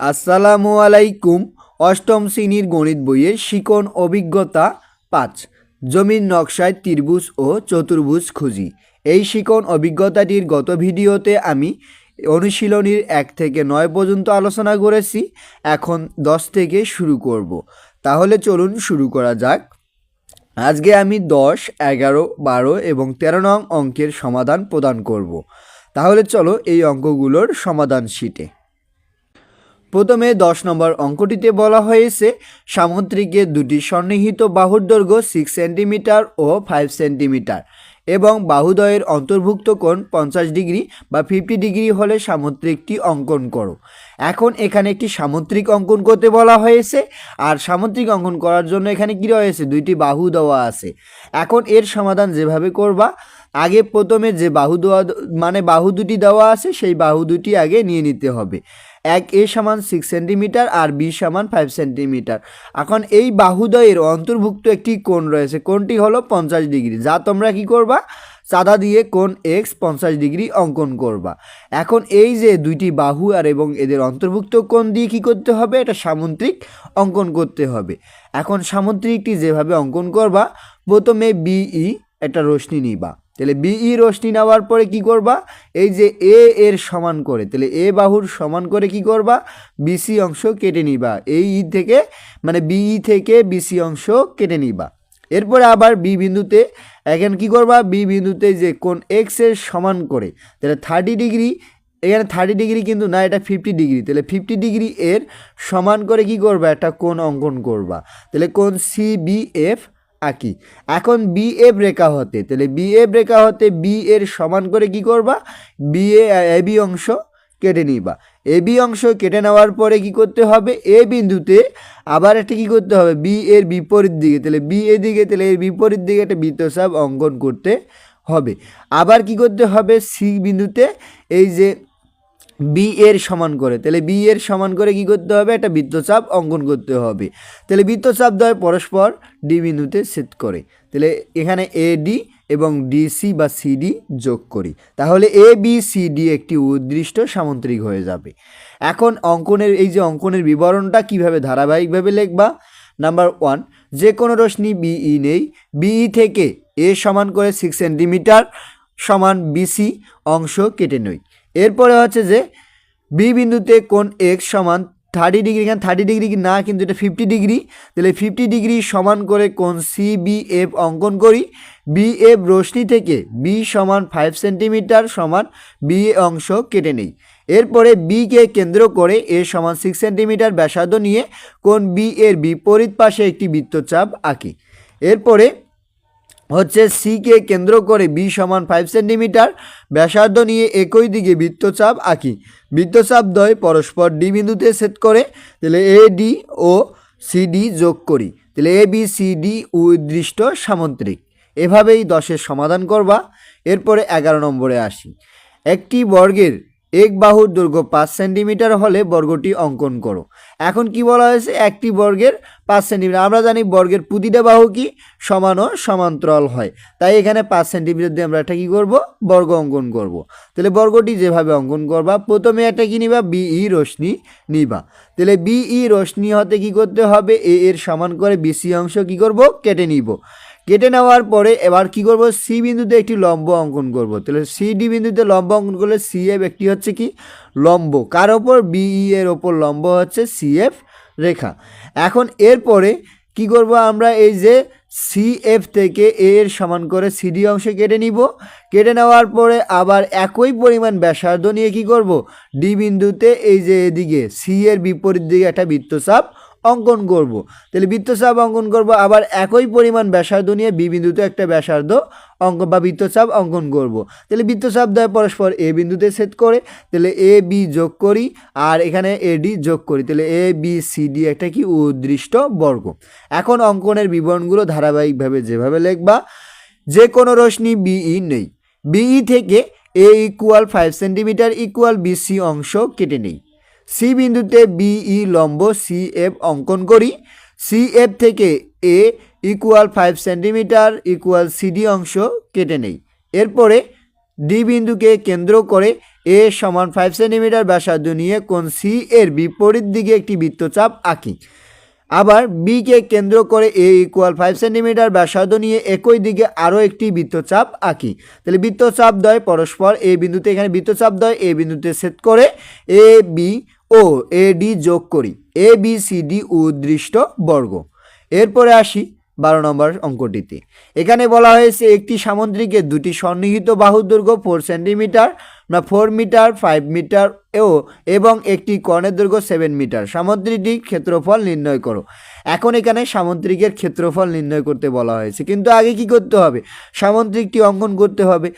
আসসালামু আলাইকুম, অষ্টম শ্রেণির গণিত বইয়ে শিকন অভিজ্ঞতা পাঁচ। জমির নকশায় ত্রিভুজ ও চতুর্ভুজ খুঁজি। এই শিকন অভিজ্ঞতাটির গত ভিডিওতে আমি অনুশীলনীর এক থেকে নয় পর্যন্ত আলোচনা করেছি, এখন দশ থেকে শুরু করব। তাহলে চলুন শুরু করা যাক। আজকে আমি দশ, এগারো, বারো এবং তেরো নং অঙ্কের সমাধান প্রদান করব। তাহলে চলো এই অঙ্কগুলোর সমাধান শিটে। প্রথমে দশ নম্বর অঙ্কটিতে বলা হয়েছে সামুদ্রিকের দুটি সন্নিহিত বাহুর দৈর্ঘ্য সিক্স সেন্টিমিটার ও ফাইভ সেন্টিমিটার এবং বাহুদয়ের অন্তর্ভুক্ত কোণ পঞ্চাশ ডিগ্রি বা ফিফটি ডিগ্রি হলে সামুদ্রিকটি অঙ্কন করো। এখন এখানে একটি সামুদ্রিক অঙ্কন করতে বলা হয়েছে আর সামুদ্রিক অঙ্কন করার জন্য এখানে কী রয়েছে? দুইটি বাহু দেওয়া আছে। এখন এর সমাধান যেভাবে করবা, আগে প্রথমে যে বাহু দেওয়া মানে বাহু দুটি দেওয়া আছে, সেই বাহু দুটি আগে নিয়ে নিতে হবে। এক এ সমান সিক্স সেন্টিমিটার আর বি সমান ফাইভ সেন্টিমিটার এখন এই বাহুদয়ের অন্তর্ভুক্ত একটি কোণ রয়েছে। কোণটি হলো পঞ্চাশ ডিগ্রি। যা তোমরা কি করবা? চাঁদা দিয়ে কোণ এক্স পঞ্চাশ ডিগ্রি অঙ্কন করবা। এখন এই যে দুইটি বাহু আর এবং এদের অন্তর্ভুক্ত কোণ দিয়ে কি করতে হবে? এটা সামুদ্রিক অঙ্কন করতে হবে। এখন সামুদ্রিকটি যেভাবে অঙ্কন করবা, প্রথমে বিই একটা রশ্মি নিবা। তাহলে বিই রশ্মি নেওয়ার পরে কি করবা? এই যে এ এর সমান করে, তাহলে এ বাহুর সমান করে কি করবা? বিসি অংশ কেটে নিবা। এই ই থেকে মানে বিই থেকে বিসি অংশ কেটে নিবা। এরপরে আবার বি বিন্দুতে, এখানে কি করবা? বি বিন্দুতে যে কোন এক্সের সমান করে, তাহলে থার্টি ডিগ্রি এখানে থার্টি ডিগ্রি কিন্তু না, এটা ফিফটি ডিগ্রি তাহলে ফিফটি ডিগ্রি এর সমান করে কি করবা? একটা কোন অঙ্কন করবা। তাহলে কোন সি বি এফ আঁকি এখন বি এ রেখা হতে, তাহলে বি এ রেখা হতে বি এর সমান করে কি করবা? বি এ এ বি অংশ কেটে নিবা। এ বি অংশ কেটে নেওয়ার পরে কি করতে হবে? এ বিন্দুতে আবার একটা কি করতে হবে? বি এর বিপরীত দিকে, তাহলে বি এ দিকে, তাহলে এর বিপরীত দিকে একটা বৃত্তচাপ অঙ্কন করতে হবে। আবার কি করতে হবে? সি বিন্দুতে, এই যে বি এর সমান করে। তাহলে বি এর সমান করে কি করতে হবে? একটা বৃত্তচাপ অঙ্কন করতে হবে। তাহলে বৃত্তচাপ দ্বয় পরস্পর ডি বিন্দুতে সেট করে। তাহলে এখানে এ ডি এবং ডিসি বা সিডি যোগ করি। তাহলে এ বি সি ডি একটি উদ্দৃষ্ট সামুদ্রিক হয়ে যাবে। এখন অঙ্কনের, এই যে অঙ্কনের বিবরণটা কীভাবে ধারাবাহিকভাবে লিখবা? নাম্বার ওয়ান যে কোনো রশ্মি বিই নেই। বিই থেকে এ সমান করে সিক্স সেন্টিমিটার সমান বিসি অংশ কেটে নই। এরপরে হচ্ছে যে বি বিন্দুতে কোন এক্স সমান থার্টি ডিগ্রি এখানে থার্টি ডিগ্রি না, কিন্তু এটা ফিফটি ডিগ্রি তাহলে ফিফটি ডিগ্রি সমান করে কোন সি বি এফ অঙ্কন করি। বি এফ রশ্মি থেকে বি সমান ফাইভ সেন্টিমিটার সমান বি অংশ কেটে নেই। এরপরে বিকে কেন্দ্র করে এ সমান সিক্স সেন্টিমিটার ব্যাসার্ধ নিয়ে কোন বি এর বিপরীত পাশে একটি বৃত্তচাপ আঁকি। এরপরে হচ্ছে সিকে কেন্দ্র করে বি সমান ফাইভ সেন্টিমিটার ব্যাসার্ধ নিয়ে একই দিকে বৃত্তচাপ আঁকি। বৃত্তচাপ দ্বয় পরস্পর ডি বিন্দুতে সেট করে, তাহলে এ, ডি ও সিডি যোগ করি। তাহলে এ, বি, সি, ডি উদ্দৃষ্ট সামুদ্রিক এভাবেই দশের সমাধান করবা। এরপরে এগারো নম্বরে আসি। একটি বর্গের এক বাহুর দৈর্ঘ্য পাঁচ সেন্টিমিটার হলে বর্গটি অঙ্কন করো। এখন কি বলা হয়েছে? একটি বর্গের পাঁচ সেন্টিমিটার। আমরা জানি বর্গের প্রতিটা বাহু কি? সমান ও সমান্তরাল হয়। তাই এখানে পাঁচ সেন্টিমিটার দিয়ে আমরা একটা কী করব? বর্গ অঙ্কন করব। তাহলে বর্গটি যেভাবে অঙ্কন করবা, প্রথমে একটা কি নিবা? বিই রশ্মি নিবা। তাহলে বিই রশ্মি হতে কি করতে হবে? এ এর সমান করে বিসি অংশ কি করব? কেটে নিব। কেটে নেওয়ার পরে এবার কি করব? সি বিন্দুতে একটি লম্ব অঙ্কন করব। তাহলে সি ডি বিন্দুতে লম্ব অঙ্কন করলে সি এফ একটি হচ্ছে কি? লম্ব। কার ওপর? বিই এর ওপর লম্ব হচ্ছে সি এফ রেখা। এখন এরপরে কি করব আমরা? এই যে সি এফ থেকে এ এর সমান করে সিডি অংশে কেটে নিব। কেটে নেওয়ার পরে আবার একই পরিমাণ ব্যাসার্ধ নিয়ে কি করব? ডি বিন্দুতে এই যে এদিকে সি এর বিপরীত দিকে একটা বৃত্তচাপ অঙ্কন করব। তাহলে বৃত্তচাপ অঙ্কন করব, আবার একই পরিমাণ ব্যাসার্ধ নিয়ে বি বিন্দুতে একটা ব্যাসার্ধ অঙ্ক বা বৃত্তচাপ অঙ্কন করব। তাহলে বৃত্তচাপ দেয় পরস্পর এ বিন্দুতে সেট করে, তাহলে এ বি যোগ করি, আর এখানে এ ডি যোগ করি। তাহলে এ বি সি ডি একটা কি? উদ্দৃষ্ট বর্গ। এখন অঙ্কনের বিবরণগুলো ধারাবাহিকভাবে যেভাবে লিখবা যে কোনো রশ্মি বিই নেই। বিই থেকে A equal five centimetre equal BC অংশ কেটে নেই। সি বিন্দুতে বিই লম্ব সি এফ অঙ্কন করি। সি এফ থেকে A equal five centimetre equal CD অংশ কেটে নেই। এরপরে ডি বিন্দুকে কেন্দ্র করে এ সমান ফাইভ সেন্টিমিটার ব্যাসার্ধ নিয়ে কোন সি এর বিপরীত দিকে একটি বৃত্তচাপ আঁকি। আবার বিকে কেন্দ্র করে এ ইকুয়াল ফাইভ সেন্টিমিটার ব্যাসার্ধ নিয়ে একই দিকে আরও একটি বৃত্তচাপ আঁকি। তাহলে বৃত্তচাপ দ্বয় পরস্পর এ বিন্দুতে এখানে বৃত্তচাপ দ্বয় এ বিন্দুতে সেট করে A B O, A, D যোগ করি। এ, বি, সি, ডি উদ্দৃষ্ট বর্গ। এরপরে আসি বারো নম্বর অঙ্কটিতে। এখানে বলা হয়েছে একটি সামুদ্রিকের দুটি সন্নিহিত বাহুর দৈর্ঘ্য ফোর সেন্টিমিটার না ফোর মিটার ফাইভ মিটার ও এবং একটি কর্ণের দৈর্ঘ্য সেভেন মিটার সামুদ্রিকটির ক্ষেত্রফল নির্ণয় করো। এখন এখানে সামুদ্রিকের ক্ষেত্রফল নির্ণয় করতে বলা হয়েছে। কিন্তু আগে কি করতে হবে? সামুদ্রিকটি অঙ্কন করতে হবে।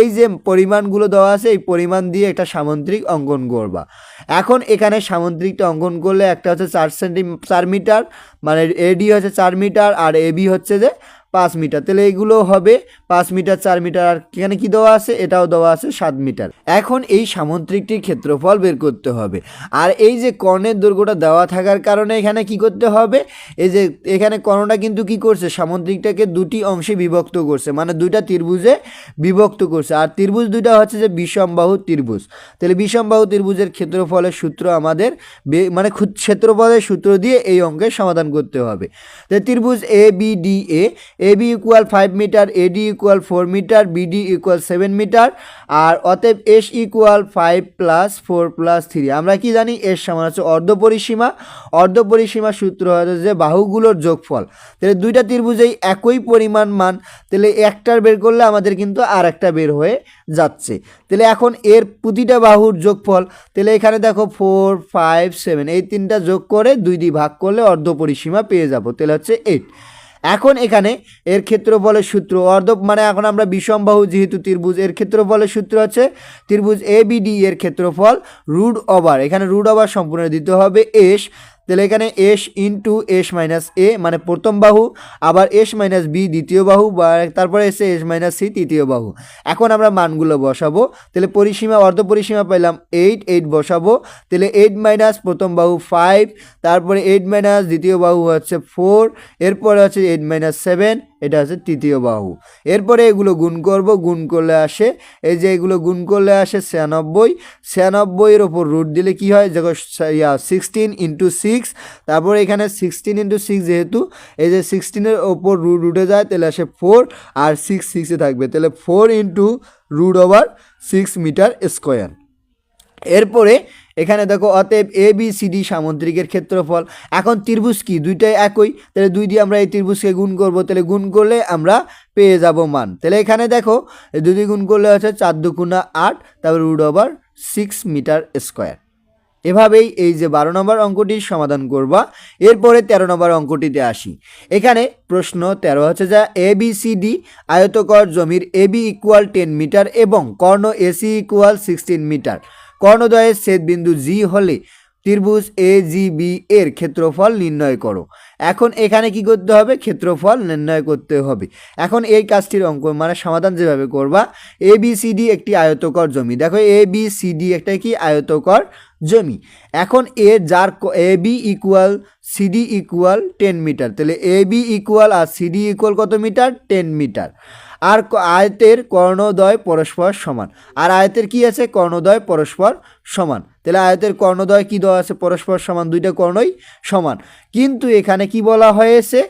এই যে পরিমাণগুলো দেওয়া আছে, এই পরিমাণ দিয়ে একটা সামুদ্রিক অঙ্কন করবা। এখন এখানে সামুদ্রিকটা অঙ্কন করলে একটা হচ্ছে চার সেন্টি চার মিটার মানে এডি হচ্ছে চার মিটার আর এবি হচ্ছে যে পাঁচ মিটার। তাহলে এগুলো হবে পাঁচ মিটার, চার মিটার, আর এখানে কি দেওয়া আছে? এটাও দেওয়া আছে সাত মিটার। এখন এই সামুদ্রিকটির ক্ষেত্রফল বের করতে হবে। আর এই যে কর্ণের দৈর্ঘ্যটা দেওয়া থাকার কারণে এখানে কি করতে হবে? এই যে এখানে কর্ণটা কিন্তু কি করছে? সামুদ্রিকটাকে দুটি অংশে বিভক্ত করছে। মানে দুইটা ত্রিভুজে বিভক্ত করছে। আর ত্রিভুজ দুইটা হচ্ছে যে বিষমবাহু ত্রিভুজ। তাহলে বিষমবাহু ত্রিভুজের ক্ষেত্রফলের সূত্র আমাদের মানে ক্ষু- ক্ষেত্রফলের সূত্র দিয়ে এই অঙ্কের সমাধান করতে হবে। তাহলে ত্রিভুজ A B D A A B equal five metre AD equal four metre BD equal seven metre আর অতএব S equal five plus four plus three আমরা কি জানি? এর সমান হচ্ছে অর্ধপরিসীমা। অর্ধপরিসীমা সূত্র হচ্ছে যে বাহুগুলোর যোগফল। তাহলে দুইটা ত্রিভুজেই একই পরিমাণ মান, তাহলে একটার বের করলে আমাদের কিন্তু আর একটা বের হয়ে যাচ্ছে। তাহলে এখন এর প্রতিটা বাহুর যোগফল, তাহলে এখানে দেখো ফোর ফাইভ সেভেন এই তিনটা যোগ করে দুই দিয়ে ভাগ করলে অর্ধপরিসীমা পেয়ে যাব। তাহলে হচ্ছে এইট এখন এখানে এর ক্ষেত্রফলের সূত্র অর্ধ মানে এখন আমরা বিষমবাহু যেহেতু ত্রিভুজ, এর ক্ষেত্রফলের সূত্র আছে, ত্রিভুজ এ বি ডি এর ক্ষেত্রফল রুড ওভার এখানে রুড ওভার সম্পূর্ণ দিতে হবে এস তাহলে এখানে S into S minus A মানে প্রথম বাহু, আবার এস মাইনাস বি দ্বিতীয় বাহু, বা তারপরে এসে এস মাইনাস সি তৃতীয় বাহু। এখন আমরা মানগুলো বসাবো। তাহলে পরিসীমা, অর্ধ পরিসীমা পেলাম এইট এইট বসাবো। তাহলে এইট মাইনাস প্রথম বাহু ফাইভ তারপরে এইট মাইনাস দ্বিতীয় বাহু হচ্ছে ফোর এরপরে হচ্ছে এইট মাইনাস সেভেন এটা হচ্ছে তৃতীয় বাহু। এরপরে এগুলো গুণ করব, গুণ করলে আসে, এই যে এগুলো গুণ করলে আসে ছিয়ানব্বই। ছিয়ানব্বইয়ের ওপর রুট দিলে কি হয়? দেখো ইয়া সিক্সটিন ইন্টু সিক্স তারপরে এখানে সিক্সটিন ইন্টু সিক্স যেহেতু, এই যে সিক্সটিনের ওপর রুট উঠে যায়, তাহলে আসে ফোর আর সিক্স সিক্সে থাকবে। তাহলে four into root over six metre square এরপরে এখানে দেখো, অতএব এ বি সি ডি সামুদ্রিকের ক্ষেত্রফল। এখন ত্রিভুজ কি? দুইটাই একই। তাহলে দুই দিয়ে আমরা এই ত্রিভুজকে গুণ করব। তাহলে গুণ করলে আমরা পেয়ে যাব মান। তাহলে এখানে দেখো দুই দিয়ে গুণ করলে হচ্ছে চার দুগুণা আট, তারপর root over six metre square এভাবেই এই যে বারো নম্বর অঙ্কটির সমাধান করবা। এরপরে তেরো নম্বর অঙ্কটিতে আসি। এখানে প্রশ্ন তেরো হচ্ছে যা এ বি সি ডি আয়তকর জমির A B equal ten metre এবং কর্ণ এসি ইকুয়াল সিক্সটিন মিটার কর্ণদ্বয়ের ছেদবিন্দু জি হলে ত্রিভুজ এ জি বি এর ক্ষেত্রফল নির্ণয় করো। এখন এখানে কি করতে হবে? ক্ষেত্রফল নির্ণয় করতে হবে। এখন এই কাজটির অঙ্ক মানে সমাধান যেভাবে করবা এ বি সি ডি একটি আয়তকর জমি। দেখো এ বি সি ডি একটা কি? আয়তকর জমি। এখন এ যার A B equal CD equal ten metre তাহলে এ বি ইকুয়াল আর সিডি ইকুয়াল কত মিটার টেন মিটার আর আয়তের কর্ণদ্বয় পরস্পর সমান। আর আয়তের কি আছে? কর্ণদ্বয় পরস্পর সমান। তাহলে আয়তের কর্ণদ্বয় কি দেওয়া আছে? পরস্পর সমান, দুইটা কর্ণই সমান। কিন্তু এখানে কি বলা হয়েছে?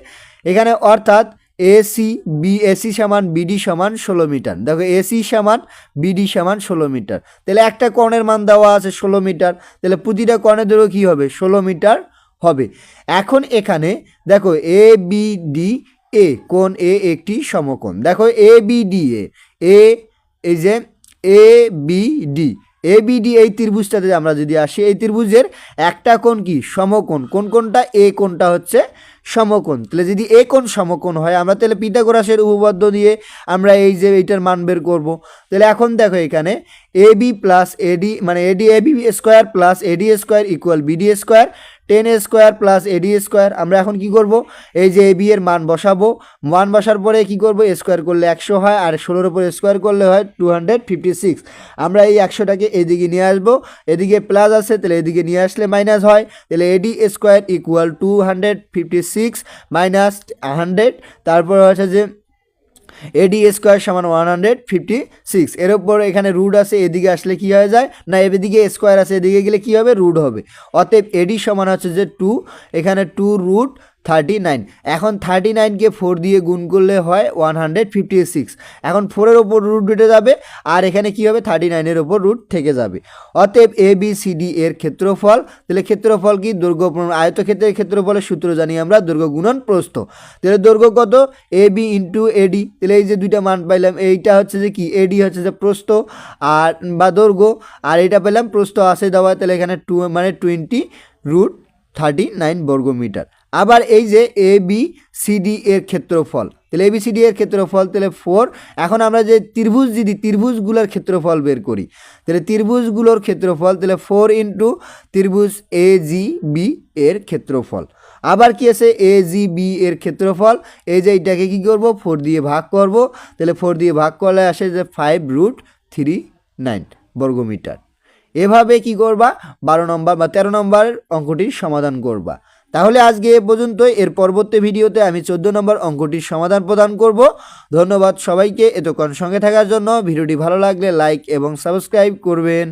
এখানে অর্থাৎ এসি বি এসি সমান বিডি সমান ষোলো মিটার। দেখো এসি সমান বিডি সমান ষোলো মিটার। তাহলে একটা কর্ণের মান দেওয়া আছে ষোলো মিটার। তাহলে প্রতিটা কর্ণের দৈর্ঘ্য কী হবে? ষোলো মিটার হবে। এখন এখানে দেখো এ বি ডি এ কোণ এ একটি সমকোণ। দেখো এ বি ডি এ এই যে A B D A B D এই ত্রিভুজটাতে আমরা যদি আসি, এই ত্রিভুজের একটা কোণ কি? সমকোণ। কোন কোনটা এ কোণটা হচ্ছে সমকোণ। তাহলে যদি এ কোণ সমকোণ হয়, আমরা তাহলে পিথাগোরাসের উপপাদ্য দিয়ে আমরা এই যে এইটার মান বের করব। তাহলে এখন দেখো এখানে এ বি প্লাস এডি মানে AD A B square plus AD square equal BD square ten square plus AD square. আমরা এখন কি করব? এই যে এ বি এর মান বসাবো। মান বসার পরে কি করব? স্কোয়ার করলে একশো হয় আর ষোলোর উপর স্কোয়ার করলে হয় টু হান্ড্রেড ফিফটি সিক্স আমরা এই একশোটাকে এদিকে নিয়ে আসব। এদিকে প্লাস আছে, তাহলে এদিকে নিয়ে আসলে মাইনাস হয়। তাহলে AD square equal to hundred fifty six minus hundred তারপর হচ্ছে যে এডি স্কোয়ার সমান ওয়ান হান্ড্রেড ফিফটি সিক্স এর ওপর এখানে রুট আছে, এদিকে আসলে কি হয়ে যায়? না, এদিকে স্কোয়ার আছে, এদিকে গেলে কি হবে? রুট হবে। অতএব এডি সমান হচ্ছে যে টু এখানে টু রুট থার্টি নাইন এখন থার্টি নাইনকে ফোর দিয়ে গুণ করলে হয় ওয়ান হান্ড্রেড ফিফটি সিক্স এখন ফোরের ওপর রুট উঠে যাবে, আর এখানে কি হবে? থার্টি নাইনের ওপর রুট থেকে যাবে। অতএব এ বি সি ডি এর ক্ষেত্রফল, তাহলে ক্ষেত্রফল কি? দৈর্ঘ্য আয়তক্ষেত্রের ক্ষেত্রফলের সূত্র জানি আমরা দৈর্ঘ্য প্রস্থ। তাহলে দৈর্ঘ্য কত? এ বি ইন্টু এডি তাহলে এই যে দুইটা মান পাইলাম, এইটা হচ্ছে যে কি? এডি হচ্ছে যে প্রস্থ, আর বা দৈর্ঘ্য আর এটা পেলাম প্রস্থ আছে দেওয়া। তাহলে এখানে টু মানে টোয়েন্টি রুট থার্টি নাইন বর্গমিটার। আবার এই যে এ বি সিডি এর ক্ষেত্রফল। তাহলে এ বি সিডি এর ক্ষেত্রফল, তাহলে ফোর এখন আমরা যে ত্রিভুজ যদি ত্রিভুজগুলোর ক্ষেত্রফল বের করি, তাহলে ত্রিভুজগুলোর ক্ষেত্রফল, তাহলে ফোর ইন্টু ত্রিভুজ এ জি বি এর ক্ষেত্রফল। আবার কি আছে? এ জি বি এর ক্ষেত্রফল। এই যে এইটাকে কী করব? ফোর দিয়ে ভাগ করব। তাহলে ফোর দিয়ে ভাগ করলে আসে যে ফাইভ রুট থ্রি নাইন বর্গমিটার। এভাবে কি করবা? বারো নম্বর বা তেরো নম্বর অঙ্কটির সমাধান করবা। তাহলে আজকে এ পর্যন্তই। এর পরবর্তী ভিডিওতে আমি চোদ্দ নম্বর অঙ্কটির সমাধান প্রদান করব। ধন্যবাদ সবাইকে এতক্ষণ সঙ্গে থাকার জন্য। ভিডিওটি ভালো লাগলে লাইক এবং সাবস্ক্রাইব করবেন।